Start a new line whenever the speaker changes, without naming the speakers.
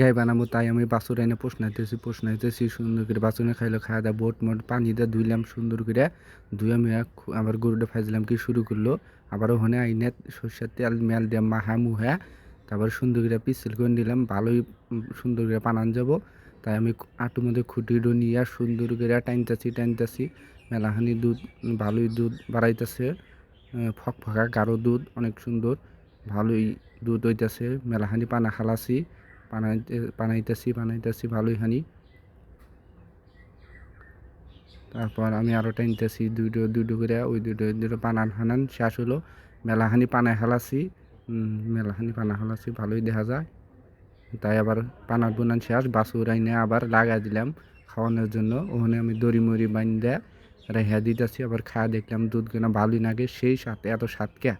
গাই বানাবো তাই আমি বাছুর এনে পোষনাইতেছি পোষনাইতেছি, সুন্দর করে বাছুরে খাইলো খাওয়া দাওয়া বোট মোট পানি দিয়ে ধুইলাম, সুন্দর করে ধুয়ে আমি আবার গরুটা ফাইছিলাম কি শুরু করল আবার ওখানে আইনে সর্ষের তেল মেল দিয়ে মাহা মুহা তারপর সুন্দর করে পিসিল করে নিলাম, ভালোই সুন্দর করে পানান যাব। তাই আমি আটুর মধ্যে খুঁটি নিয়ে সুন্দর করে টাইনতেছি টাইনতেছি মেলাহানি দুধ, ভালোই দুধ বাড়াইতেছে ফক ফকা গাঢ় দুধ, অনেক সুন্দর, ভালোই দুধ হইতেছে, মেলাখানি পানা খালাসি পানাইতে পানাইতেছি বানাইতেছি, ভালোই হানি তারপর আমি আরও টাইনতেছি দুটো দুটো করে, ওই দুটো দুটো পানান হানান, শেষ হলো। মেলাহানি পানায় হালাসি মেলাহানি পানা হালাসি ভালোই দেখা যায়। তাই আবার পানার বুনান শেষ বাসুর আইনে আবার লাগাই দিলাম খাওয়ানোর জন্য। ওখানে আমি দড়ি মড়ি বাইন্দে রেহা দিতেছি, আবার খাওয়া দেখলাম দুধ কেনা ভালোই লাগে সেই সাথে এত স্বাদ কে?